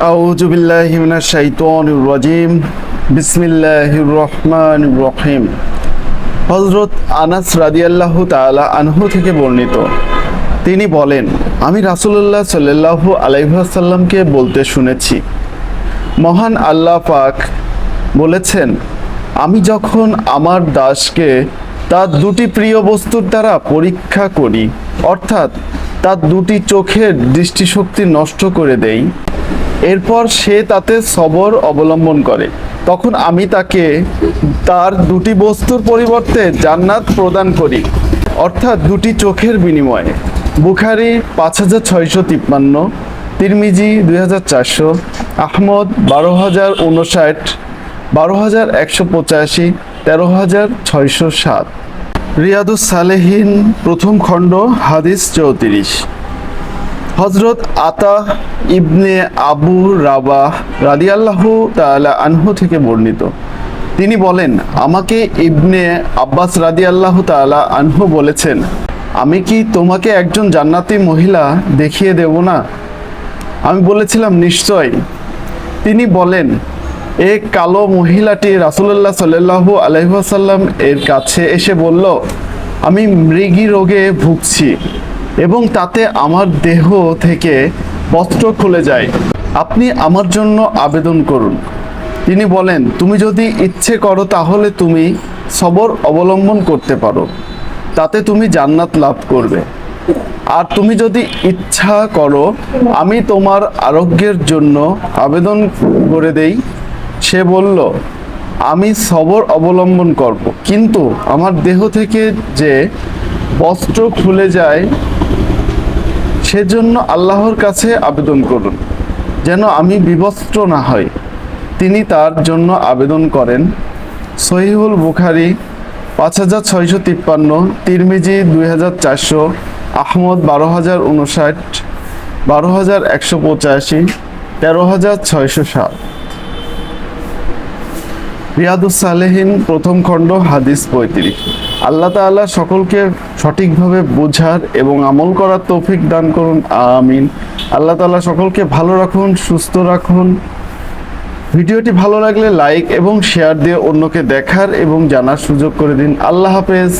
আউজুবিল্লাহিমিনার শাইতন রাজিম। বিসমিল্লাহ রহমান রহিম। হজরত আনাস রাদিয়াল্লাহ তাআলা আনহু থেকে বর্ণিত। তিনি বলেন, আমি রাসুলুল্লাহ সাল্লাহ আলাইসাল্লামকে বলতে শুনেছি। মহান আল্লাহ পাক বলেছেন, আমি যখন আমার দাসকে তার দুটি প্রিয় বস্তুর দ্বারা পরীক্ষা করি, অর্থাৎ তার দুটি চোখের দৃষ্টিশক্তি নষ্ট করে দেয় এরপর সে তাতে সবর অবলম্বন করে। তখন আমি তাকে তার দুটি বস্তুর পরিবর্তে জান্নাত প্রদান করি, অর্থাৎ দুটি চোখের বিনিময়ে। বুখারি পাঁচ হাজার ছয়শো তিপ্পান্ন, তিরমিজি দুই হাজার চারশো, আহমদ বারো হাজার উনষাট বারো হাজার একশো পঁচাশি, তেরো হাজার ছয়শো সাত। রিয়াদুস সালেহিন প্রথম খণ্ড, হাদিস চৌত্রিশ। হজরত আতা ইবনে আবু রাবাহ রাদিয়াল্লাহু তাআলা আনহু থেকে বর্ণিত। তিনি বলেন, আমাকে ইবনে আব্বাস রাদিয়াল্লাহু তাআলা আনহু বলেছেন, আমি কি তোমাকে একজন জান্নাতি মহিলা দেখিয়ে দেব না আমি বলেছিলাম, নিশ্চয়। তিনি বলেন, এ কালো মহিলাটি রাসুল্লাহ সাল্লাহু আলহাসাল্লাম এর কাছে এসে বলল, আমি মৃগী রোগে ভুগছি এবং তাতে আমার দেহ থেকে বস্ত্র খুলে যায়। আপনি আমার জন্য আবেদন করুন। তিনি বলেন, তুমি যদি ইচ্ছে করো তাহলে তুমি সবর অবলম্বন করতে পারো। তাতে তুমি জান্নাত লাভ করবে। আর তুমি যদি ইচ্ছা করো, আমি তোমার আরোগ্যের জন্য আবেদন করে দেই। সে বলল, আমি সবর অবলম্বন করব। কিন্তু আমার দেহ থেকে যে বস্ত্র খুলে যায় সেজন্য আল্লাহর কাছে আবেদন করুন, যেন আমি বিবস্ত্র না হই। তিনি তার জন্য আবেদন করেন। সহিহুল বুখারি, পাঁচ হাজার ছয়শো তিপ্পান্ন, তিরমিজি, দুই হাজার চারশো, আহমদ, বারো হাজার উনষাট, বারো হাজার একশো পঁচাশি, তেরো হাজার ছয়শো সাত। রিয়াদুস সালেহীন প্রথম খণ্ড, হাদিস পঁয়ত্রিশ। আল্লাহ তাল্লাহ সকলকে সঠিকভাবে বোঝার এবং আমল করার তৌফিক দান করুন, আমিন। আল্লাহ তাল্লাহ সকলকে ভালো রাখুন, সুস্থ রাখুন। ভিডিওটি ভালো লাগলে লাইক এবং শেয়ার দিয়ে অন্যকে দেখার এবং জানার সুযোগ করে দিন। আল্লাহ হাফেজ।